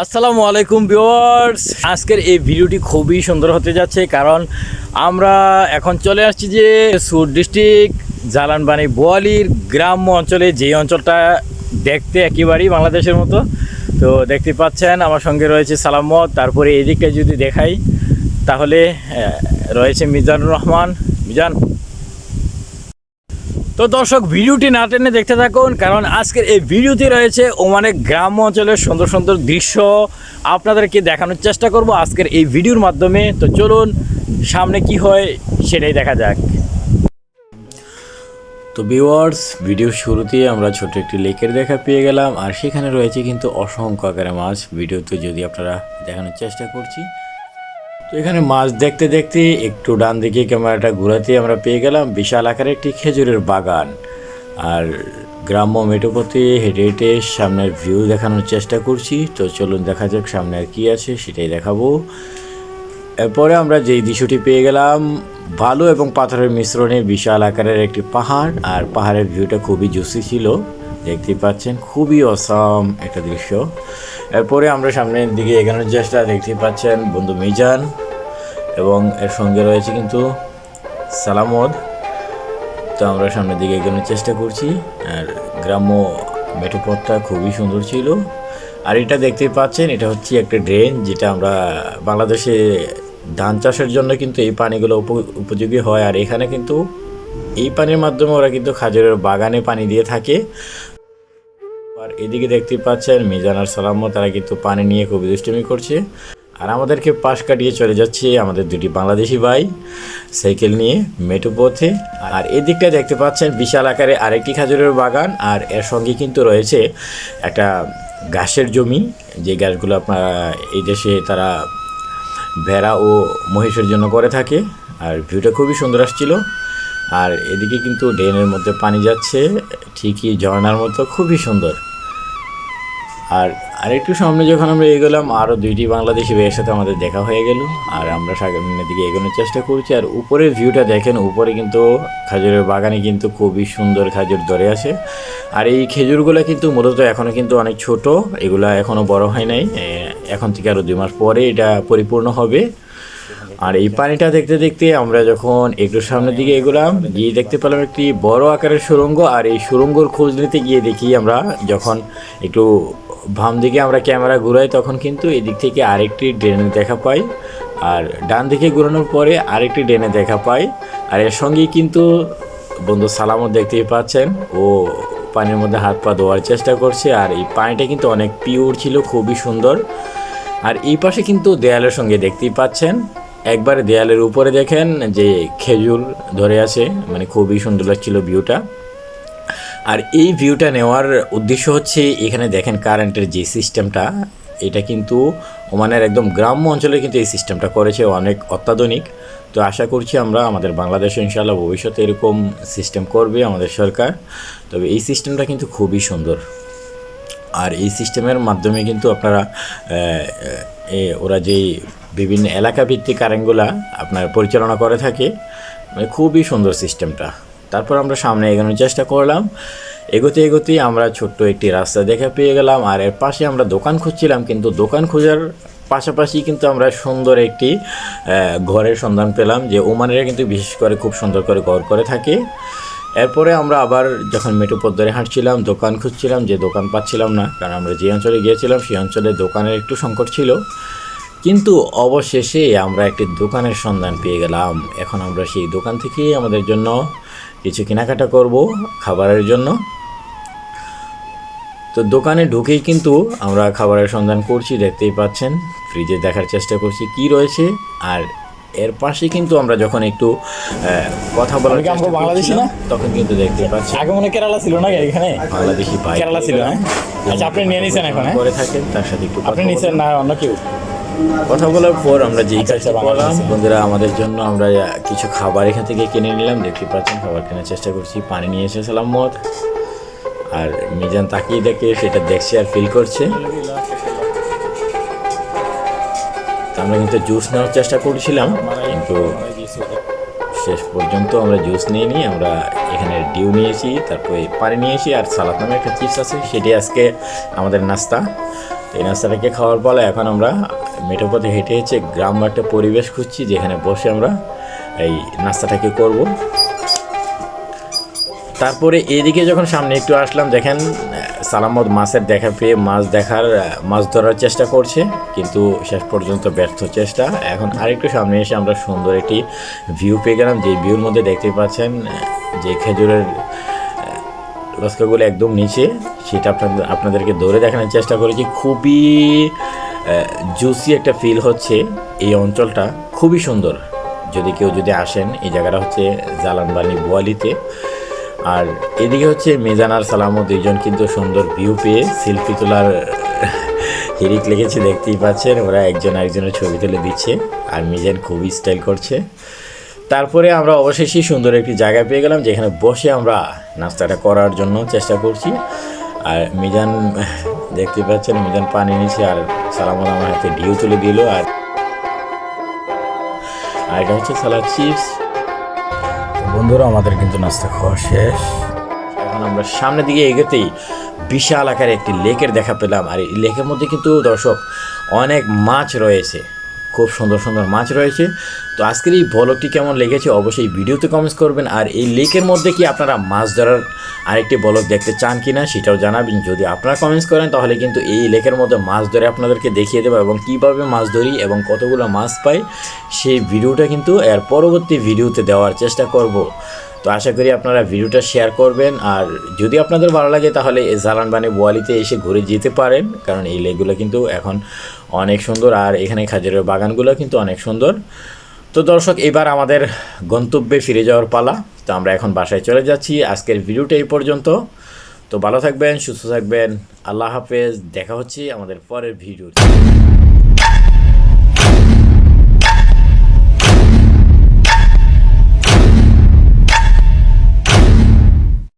আসসালামু আলাইকুম ভিউয়ার্স। আজকের এই ভিডিওটি খুবই সুন্দর হতে যাচ্ছে কারণ আমরা এখন চলে আসছি যে সুর ডিস্ট্রিক্ট জালানবানি বোয়ালির গ্রাম্য অঞ্চলে, যে অঞ্চলটা দেখতে একেবারেই বাংলাদেশের মতো। তো দেখতে পাচ্ছেন, আমার সঙ্গে রয়েছে সালামত। তারপরে এদিকে যদি দেখাই, তাহলে রয়েছে মিজানুর রহমান। মিজান তো দর্শক, ভিডিওটি না টেনে দেখতে থাকুন, কারণ আজকের এই ভিডিওতে রয়েছে ওমানের গ্রাম্য অঞ্চলের সুন্দর সুন্দর দৃশ্য। আপনাদেরকে দেখানোর চেষ্টা করব আজকের এই ভিডিওর মাধ্যমে। তো চলুন, সামনে কি হয় সেটাই দেখা যাক। তো ভিউয়ার্স ভিডিওর শুরুতে আমরা ছোট একটি লেকের দেখা পেয়ে গেলাম, আর সেখানে রয়েছে কিন্তু অসংখ্য আকারে মাছ। ভিডিওতে যদি আপনারা দেখানোর চেষ্টা করছি তো এখানে মাছ দেখতে দেখতে একটু ডান দিকে ক্যামেরাটা ঘোরাতে আমরা পেয়ে গেলাম বিশাল আকারের একটি খেজুরের বাগান। আর গ্রাম্য মেটোপথে হেঁটে হেঁটে সামনের ভিউ দেখানোর চেষ্টা করছি। তো চলুন দেখা যাক সামনে আর কী আছে, সেটাই দেখাবো। এরপরে আমরা যেই দৃশ্যটি পেয়ে গেলাম ভালো এবং পাথরের মিশ্রণে বিশাল আকারের একটি পাহাড়। আর পাহাড়ের ভিউটা খুবই জুসি ছিল দেখতে পাচ্ছেন, খুবই অসাম একটা দৃশ্য। এরপরে আমরা সামনের দিকে এগানোর চেষ্টা দেখতে পাচ্ছেন বন্ধু মিজান। এবং এর সঙ্গে রয়েছে কিন্তু সালামদ তো আমরা সামনের দিকে এগোনোর চেষ্টা করছি। আর গ্রাম্য মেঠোপথটা খুবই সুন্দর ছিল। আর এটা দেখতে পাচ্ছেন, এটা হচ্ছে একটা ড্রেন যেটা আমরা বাংলাদেশে ধান চাষের জন্য কিন্তু এই পানিগুলো উপ- উপযোগী হয়। আর এখানে কিন্তু এই পানির মাধ্যমে ওরা কিন্তু খাজুরের বাগানে পানি দিয়ে থাকে। আর এদিকে দেখতে পাচ্ছেন মিজান আর সালামও তারা কিন্তু পানি নিয়ে খুবই দুষ্টুমি করছে। আমাদেরকে পাশ কাটিয়ে চলে যাচ্ছে আমাদের দুটি বাংলাদেশি ভাই সাইকেল নিয়ে মেটু পথে। আর এদিকটা দেখতে পাচ্ছেন বিশাল আকারে আরেকটি খাজুরের বাগান আর এর সঙ্গে কিন্তু রয়েছে একটা ঘাসের জমি। যে গাছগুলো আপনারা এই দেশে তারা ভেড়া ও মহিষের জন্য করে থাকে। আর ভিউটা খুবই সুন্দর আসছিল। আর এদিকে কিন্তু ড্রেনের মধ্যে পানি যাচ্ছে। ঠিকই ঝর্ণার মতো, খুবই সুন্দর। আর আরেকটু সামনে যখন আমরা এগোলাম আরও দুইটি বাংলাদেশি ভাইয়ের সাথে আমাদের দেখা হয়ে গেল। আর আমরা সামনের দিকে এগোনোর চেষ্টা করছি। আর উপরের ভিউটা দেখেন, উপরে কিন্তু খাজুরের বাগানে কিন্তু খুবই সুন্দর খাজুর ধরে আছে। আর এই খেজুরগুলো কিন্তু মূলত এখনও কিন্তু অনেক ছোট। এগুলা এখনও বড় হয় নাই। এখন থেকে আরও দুই মাস পরে এটা পরিপূর্ণ হবে। আর এই পানিটা দেখতে দেখতে আমরা যখন একটু সামনের দিকে এগোলাম, গিয়ে দেখতে পেলাম একটি বড় আকারের সুরঙ্গ। আর এই সুড়ঙ্গর খোঁজ নিতে গিয়ে দেখি আমরা যখন একটু বাম দিকে আমরা ক্যামেরা ঘুরাই, তখন কিন্তু এদিক থেকে আরেকটি ড্রেনে দেখা পাই। আর ডান দিকে ঘুরানোর পরে আরেকটি ড্রেনে দেখা পাই। আর এর সঙ্গেই কিন্তু বন্ধু সালামও দেখতেই পাচ্ছেন। ও পানির মধ্যে হাত পা ধোয়ার চেষ্টা করছে, আর এই পানিটা কিন্তু অনেক পিওর ছিল, খুবই সুন্দর। আর এই পাশে কিন্তু দেয়ালের সঙ্গে দেখতেই পাচ্ছেন। একবার দেয়ালের উপরে দেখেন যে খেজুর ধরে আছে মানে খুবই সুন্দর লাগছিল ভিউটা আর এই ভিউটা নেওয়ার উদ্দেশ্য হচ্ছে, এখানে দেখেন কারেন্টের যে সিস্টেমটা এটা কিন্তু ওমানের একদম গ্রাম্য অঞ্চলে কিন্তু এই সিস্টেমটা করেছে, অনেক অত্যাধুনিক। তো আশা করছি আমরা আমাদের বাংলাদেশে ইনশাআল্লাহ ভবিষ্যতে এরকম সিস্টেম করবে আমাদের সরকার। তবে এই সিস্টেমটা কিন্তু খুবই সুন্দর। আর এই সিস্টেমের মাধ্যমে কিন্তু আপনারা ওরা যেই বিভিন্ন এলাকা ভিত্তিক কারেন্টগুলা আপনার পরিচালনা করে থাকে মানে খুবই সুন্দর সিস্টেমটা তারপর আমরা সামনে এগোনোর চেষ্টা করলাম। এগোতে এগোতেই আমরা ছোট্ট একটি রাস্তা দেখা পেয়ে গেলাম আর এর পাশে আমরা দোকান খুঁজছিলাম কিন্তু দোকান খোঁজার পাশাপাশি কিন্তু আমরা সুন্দর একটি ঘরের সন্ধান পেলাম যে ওমানেরা কিন্তু বিশেষ করে খুব সুন্দর করে ঘর করে থাকে। এরপরে আমরা আবার যখন মেট্রো পথ ধরে হাঁটছিলাম, দোকান খুঁজছিলাম যে দোকান পাচ্ছিলাম না, কারণ আমরা যে অঞ্চলে গিয়েছিলাম সেই অঞ্চলে দোকানের একটু সংকট ছিল। কিন্তু অবশেষে আমরা একটি দোকানের সন্ধান পেয়ে গেলাম। এখন আমরা সেই দোকান থেকেই আমাদের জন্য কিছু কেনাকাটা করব খাবারের জন্য। তো দোকানে ঢুকেই কিন্তু আমরা খাবারের সন্ধান করছি দেখতেই পাচ্ছেন। ফ্রিজে দেখার চেষ্টা করছি কি রয়েছে। আর এর পাশে কিন্তু আমরা যখন একটু আহ, কথা বলার মানে বাংলাদেশি? না? তখন কিন্তু দেখতে পাচ্ছি আগে মনে কেরালা ছিল না এখানে? বাংলাদেশি ভাই কেরালা ছিল হ্যাঁ। আচ্ছা আপনি নিয়ে নিছেন এখন হ্যাঁ? করে থাকেন তার সাথে একটু আপনি নিছেন না অন্য কেউ। কথা বলার পর আমরা যেই কাজটা করলাম বন্ধুরা, আমাদের জন্য আমরা কিছু খাবার এখান থেকে কিনে নিলাম। দেখতে পাচ্ছেন, খাবার কেনার চেষ্টা করছি। পানি নিয়ে এসেছিলাম মদ। আর মিজান তাকিয়ে দেখে, সেটা দেখছে আর ফিল করছে। আমরা কিন্তু জুস নেওয়ার চেষ্টা করছিলাম, কিন্তু শেষ পর্যন্ত আমরা জুস নিয়ে নিই আমরা এখানে ডিউ নিয়েছি, তারপরে পানি নিয়েছি আর সালাদ নামে একটা চিপস আছে, সেটি আজকে আমাদের নাস্তা। এই নাস্তাটাকে খাওয়ার পরে এখন আমরা মেঠো পথে হেঁটে হেঁটে গ্রাম একটা পরিবেশ খুঁজছি যেখানে বসে আমরা এই নাস্তাটাকে করব। তারপরে এদিকে যখন সামনে একটু আসলাম, দেখেন, সালামত মাছের দেখা পেয়ে মাছ দেখার, মাছ ধরার চেষ্টা করছে, কিন্তু শেষ পর্যন্ত ব্যর্থ চেষ্টা। এখন আরেকটু সামনে এসে আমরা সুন্দর একটি ভিউ পেয়ে গেলাম। যে ভিউর মধ্যে দেখতে পাচ্ছেন, যে খেজুরের লস্কাগুলো একদম নিচে, সেটা আপনাদের, আপনাদেরকে দৌড়ে দেখানোর চেষ্টা করেছি খুবই জুসি একটা ফিল হচ্ছে এই অঞ্চলটা। খুবই সুন্দর। যদি কেউ যদি আসেন, এই জায়গাটা হচ্ছে জালানবানি বোয়ালিতে। আর এদিকে হচ্ছে মিজান আর সালামও দুইজন কিন্তু সুন্দর ভিউ পেয়ে সেলফি তোলার, হিরিক লেগেছে, দেখতেই পাচ্ছেন। ওরা একজন আরেকজনের ছবি তুলে দিচ্ছে। আর মিজান খুবই স্টাইল করছে। তারপরে আমরা অবশেষই সুন্দর একটি জায়গা পেয়ে গেলাম, যেখানে বসে আমরা নাস্তাটা করার জন্য চেষ্টা করছি। আর মিজান, দেখতে পাচ্ছেন, মিজান পানি নিচ্ছে আর সালামত আমার হাতে ডিউ তুলে দিল। আর আর এটা হচ্ছে সালাদ চিপস। বন্ধুরা, আমাদের কিন্তু নাস্তা খাওয়া শেষ। এখন আমরা সামনের দিকে এগোতেই বিশাল আকারে একটি লেকের দেখা পেলাম। আর এই লেকের মধ্যে কিন্তু দর্শক, অনেক মাছ রয়েছে। খুব সুন্দর সুন্দর মাছ রয়েছে। তো আজকের এই বলকটি কেমন লেগেছে অবশ্যই ভিডিওতে কমেন্টস করবেন। আর এই লেকের মধ্যে কি আপনারা মাছ ধরার আরেকটি বলক দেখতে চান কি না সেটাও জানাবেন। যদি আপনারা কমেন্টস করেন, তাহলে কিন্তু এই লেকের মধ্যে মাছ ধরে আপনাদেরকে দেখিয়ে দেবো এবং কীভাবে মাছ ধরি এবং কতগুলো মাছ পাই সেই ভিডিওটা কিন্তু এর পরবর্তী ভিডিওতে দেওয়ার চেষ্টা করব। তো আশা করি আপনারা ভিডিওটা শেয়ার করবেন। আর যদি আপনাদের ভালো লাগে, তাহলে জালানবানি বোয়ালিতে এসে ঘুরে যেতে পারেন। কারণ এই লেকগুলো কিন্তু এখন অনেক সুন্দর। আর এখানে খাজুরের বাগানগুলো কিন্তু অনেক সুন্দর। তো দর্শক, এবার আমাদের গন্তব্যে ফিরে যাওয়ার পালা। তো আমরা এখন বাসায় চলে যাচ্ছি। আজকের ভিডিওটা এই পর্যন্ত। তো ভালো থাকবেন, সুস্থ থাকবেন। আল্লাহ হাফেজ। দেখা হচ্ছে আমাদের পরের ভিডিওতে।